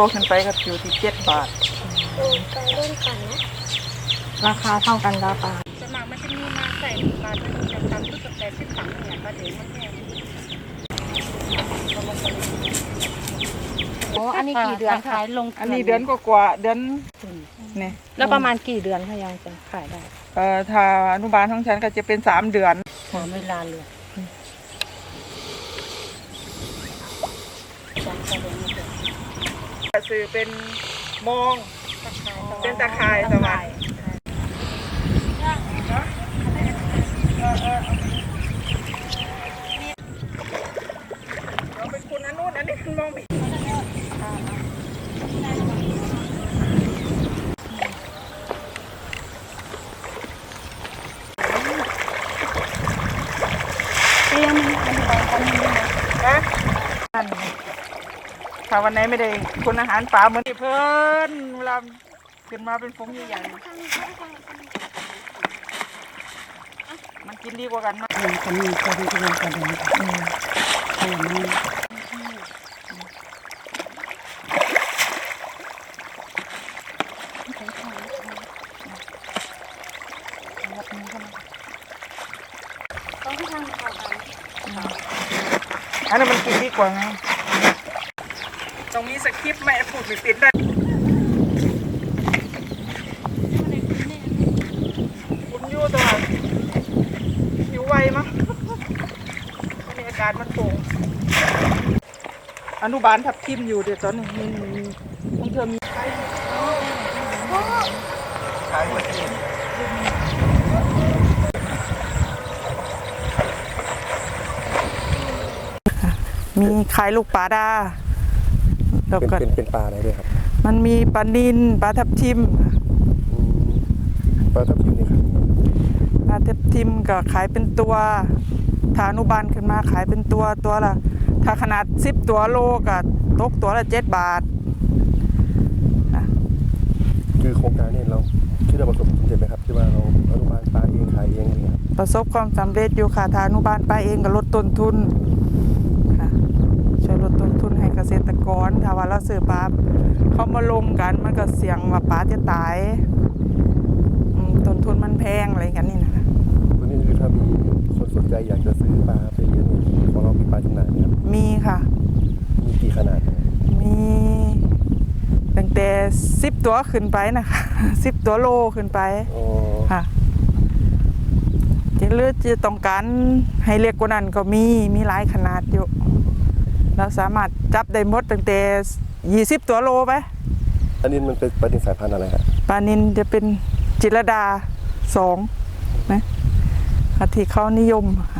โลขึ้นไปก็อยู่ที่เจ็ดบาท ดูไปเล่นก่อนนะราคาเท่ากันราคาสวนมัครมันจะมีมาใส่บาทมันจะตามที่กับแปดสิบสามเนี่ยก็เดี๋ยวมันแพงโอ้อันนี้กี่เดือนคะขายลงอันนี้เดือนกว่าๆเดือนนี่แล้วประมาณกี่เดือนคะยังจะขายได้เอ่อถ้าอนุบาลของฉันก็จะเป็นสามเดือนหอมเวลาเลยจำกระเด็นมา สื่อเป็นมอง เป็นตะไคายสว่างเราเป็นคุณอันนู้นอันนี้คุณมองผิด เตรียมอันนี้อันนี้ นะนั่นไง ถ้าวันไหนไม่ได้คุณอาหารป่าเหมือนที่เพิ่นเวลาขึ้นมาเป็นฟงใหญ่ๆมันกินดีกว่ากันมากมันจะมีคนที่ลงกระเด็นอืมขนาดนี้ต้องที่ทางเขากันอันนั้นมันกินดีกว่าไง ต้องมีสคริปต์ไหมพูดไม่ติดได้คุณยู่ตัวาอยู่ไวมั้งวันนี้อากาศมันโป่งอนุบาลทับทิมอยู่เดี๋ยวตอนนี้มีมีของเธอมีใครขายหมดมีขายลูกปลาดา แล้วเป็นก็เป็นเป็นปลาอะไรด้วยครับมันมีปลานินปลาทับทิมอืมปลาทับทิมนี่ครับปลาทับทิมก็ขายเป็นตัวถ้าอนุบาลขึ้นมาขายเป็นตัวตัวละถ้าขนาดสิบตัวโลก็ตกตัวละเจ็ดบาท คือโครงการนี้เราที่เราประสบความสำเร็จไหมครับที่ว่าเราอนุบาลปลาเองขายเองอะไรเงี้ยครับประสบความสำเร็จอยู่ค่ะถ้าอนุบาลไปเองก็ลดต้นทุนค่ะช่วยลดต้นทุนให้เกษตรกรถ้าว่าเราซื้อปลาเขามาลงกัน มันก็เสี่ยงว่าปลาจะตายอืมต้นทุนมันแพงอะไรกันนี่นะคะตัวนี้คือถ้ามีคนสนใจอยากจะซื้อปลาไปเลี้ยงเนี่ยของเรามีปลาจำหน่ายไหมครับมีค่ะ มีกี่ขนาด มีตั้งแต่สิบตัวขึ้นไปนะคะสิบตัวโลขึ้นไปอ๋อค่ะจะเลือกจะต้องการให้เล็กกว่านั้นก็มีมีหลายขนาดอยู่ เราสามารถจับได้หมดตั้งแต่ยี่สิบตัวโลไปอันนี้มันเป็นปลาดินสายพันธุ์อะไรฮะปลานินจะเป็นจิรดาสองนะค่ะที่เขานิยมค่ะ